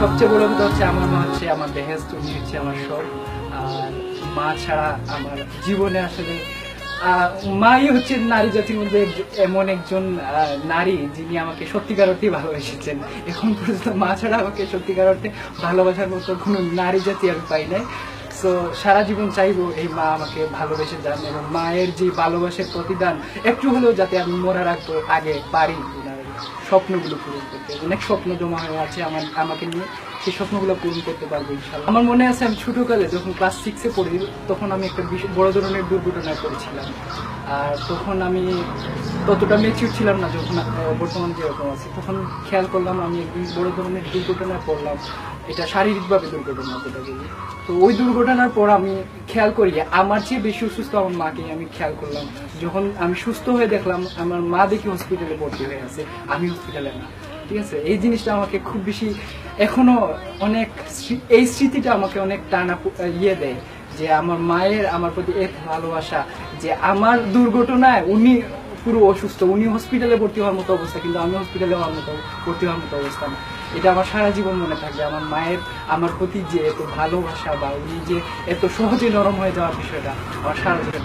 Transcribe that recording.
সবচেয়ে বড় কথা হচ্ছে আমার মা হচ্ছে আমার বেহেস্ত উনি হচ্ছে আমার সব। আর মা ছাড়া আমার জীবনে আসলে মাই হচ্ছে নারী জাতির মধ্যে এমন একজন নারী যিনি আমাকে সত্যিকার অর্থেই ভালোবেসেছেন। এখন পর্যন্ত মা ছাড়া আমাকে সত্যিকার অর্থে ভালোবাসার মতো কোনো নারী জাতি আমি পাই নাই। সো সারা জীবন চাইব এই মা আমাকে ভালোবেসে যান এবং মায়ের যে ভালোবাসার প্রতিদান, একটু হলেও যাতে আমি মরার রাখব, আগে পারি। স্বপ্নগুলো পূরণ করতে অনেক স্বপ্ন জমা হয়ে আছে আমার, আমাকে নিয়ে। সেই স্বপ্নগুলো পূরণ করতে পারব ইনশাল্লাহ আমার মনে আছে আমি ছোটোকালে যখন ক্লাস সিক্সে পড়ি, তখন আমি একটা বিশেষ বড়ো ধরনের দুর্ঘটনায় পড়েছিলাম। আর তখন আমি ততটা মেচিউর ছিলাম না যখন বর্তমান যেরকম আছে। তখন খেয়াল করলাম আমি একদিন বড়ো ধরনের দুর্ঘটনায় পড়লাম। এটা শারীরিকভাবে দুর্ঘটনা যেটা বলি তো ওই দুর্ঘটনার পর আমি খেয়াল করি আমার চেয়ে বেশি অসুস্থ আমার মাকে আমি খেয়াল করলাম। যখন আমি সুস্থ হয়ে দেখলাম, আমার মা দেখি হসপিটালে ভর্তি হয়ে আছে, আমি হসপিটালে না। ঠিক আছে? এই জিনিসটা আমাকে খুব বেশি এখনও অনেক এই স্মৃতিটা আমাকে অনেক টানা ইয়ে দেয় যে আমার মায়ের আমার প্রতি এক ভালোবাসা যে আমার দুর্ঘটনায় উনি পুরো অসুস্থ উনি হসপিটালে ভর্তি হওয়ার মতো অবস্থা, কিন্তু আমি হসপিটালে হওয়ার মতো ভর্তি হওয়ার মতো অবস্থা না। এটা আমার সারা জীবন মনে থাকবে। আমার মায়ের, আমার প্রতি যে এত ভালোবাসা বা উনি যে এত সহজে নরম হয়ে যাওয়ার বিষয়টা, আমার সারা জীবন